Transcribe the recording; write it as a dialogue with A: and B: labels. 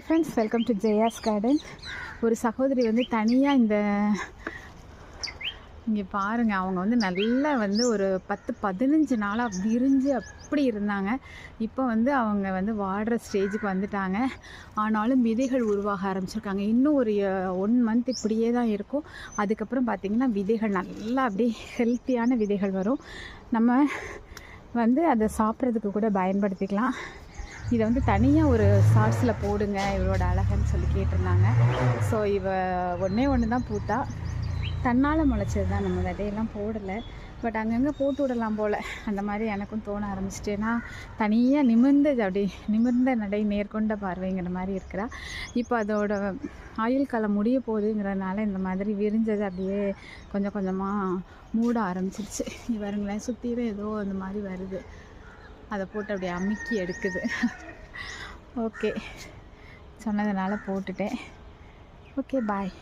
A: Hi friends welcome to Jaya's garden ஒரு சகோதரி வந்து தனியாக இந்த இங்கே பாருங்கள் அவங்க வந்து நல்லா வந்து ஒரு பத்து பதினஞ்சு நாளாக விரிஞ்சு அப்படி இருந்தாங்க. இப்போ வந்து அவங்க வந்து வாடுற ஸ்டேஜுக்கு வந்துட்டாங்க. ஆனாலும் விதைகள் உருவாக ஆரம்பிச்சிருக்காங்க. இன்னும் ஒரு ஒன் மந்த் இப்படியே தான் இருக்கும். அதுக்கப்புறம் பார்த்திங்கன்னா விதைகள் நல்லா அப்படியே ஹெல்த்தியான விதைகள் வரும். நம்ம வந்து அதை சாப்பிட்றதுக்கு கூட பயன்படுத்திக்கலாம். இதை வந்து தனியாக ஒரு ஷார்ட்ஸில் போடுங்க இவளோட அழகுன்னு சொல்லி கேட்டிருந்தாங்க. ஸோ இவ ஒன்றே ஒன்று தான் பூத்தா தன்னால் முளைச்சது தான் நம்ம விதையெல்லாம் போடலை. பட் அங்கங்கே போட்டு விடலாம் போல். அந்த மாதிரி எனக்கும் தோண ஆரம்பிச்சிட்டேன்னா தனியாக நிமிர்ந்து அப்படி நிமிர்ந்த நடை நேர்கொண்ட பார்வைங்கிற மாதிரி இருக்கிறா. இப்போ அதோட ஆயுள் காலம் முடிய போகுதுங்கிறதுனால இந்த மாதிரி விரிஞ்சது அப்படியே கொஞ்சம் கொஞ்சமாக மூட ஆரம்பிச்சிருச்சு. இவருங்களேன் சுற்றிலும் ஏதோ அந்த மாதிரி வருது. அதை போட்டு அப்படியே அமுக்கி எடுக்குது. ஓகே சொன்னதுனால போட்டுட்டேன். Okay bye